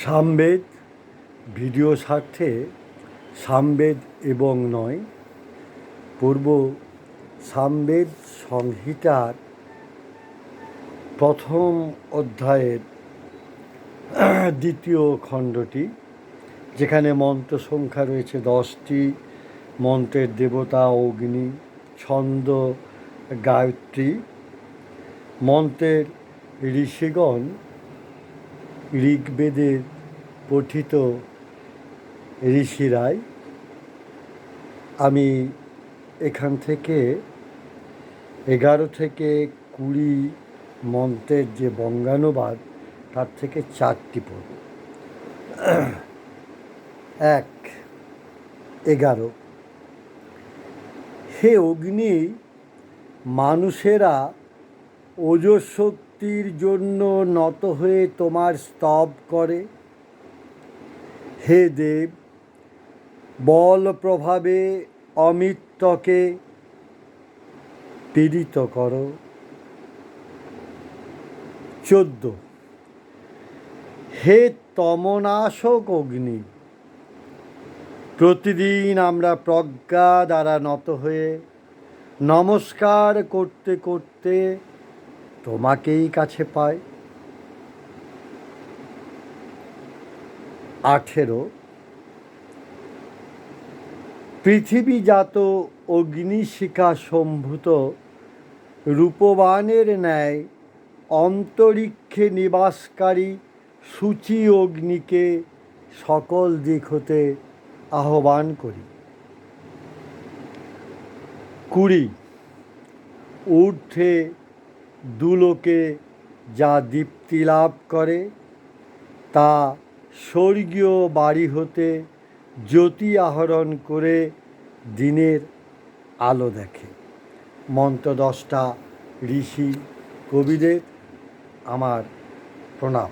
Samaveda video স্বার্থে সামবেদ এবং নয়, পূর্ব সামবেদ সংহিতার প্রথম অধ্যায়ের দ্বিতীয় খণ্ডটি, যেখানে মন্ত্র সংখ্যা রয়েছে দশটি, মন্ত্রের দেবতা অগ্নি, ছন্দ, গায়ত্রী। মন্ত্রের ঋষিগণ ঋগ্বেদের পঠিত ঋষিরাই আমি এখান থেকে এগারো থেকে কুড়ি মন্ত্রের যে বঙ্গানুবাদ, তার থেকে চারটি পড়ব এক, এগারো। হে অগ্নি, মানুষেরা ওজস শক্তির জন্য নত হয়ে তোমার স্তব করে। হে দেব, বল প্রভাবে অমিত্রকে পীড়িত করো। চোদ্দ। হে তমনাশক অগ্নি, প্রতিদিন আমরা প্রজ্ঞা দ্বারা নত হয়ে নমস্কার করতে করতে তোমাকেই কাছে পায় আঠেরো। পৃথিবীজাত অগ্নিশিখা সম্ভূত রূপবানের ন্যায় অন্তরিক্ষে নিবাসকারী সূচি অগ্নিকে সকল দিক হতে আহ্বান করি। কুড়ি। ঊর্ধ্বে দুলোকে যা দীপ্তি লাভ করে, তা স্বর্গীয় বাড়ি হতে জ্যোতি আহরণ করে দিনের আলো দেখে। মন্ত্রদশটা ঋষি কবিদের আমার প্রণাম।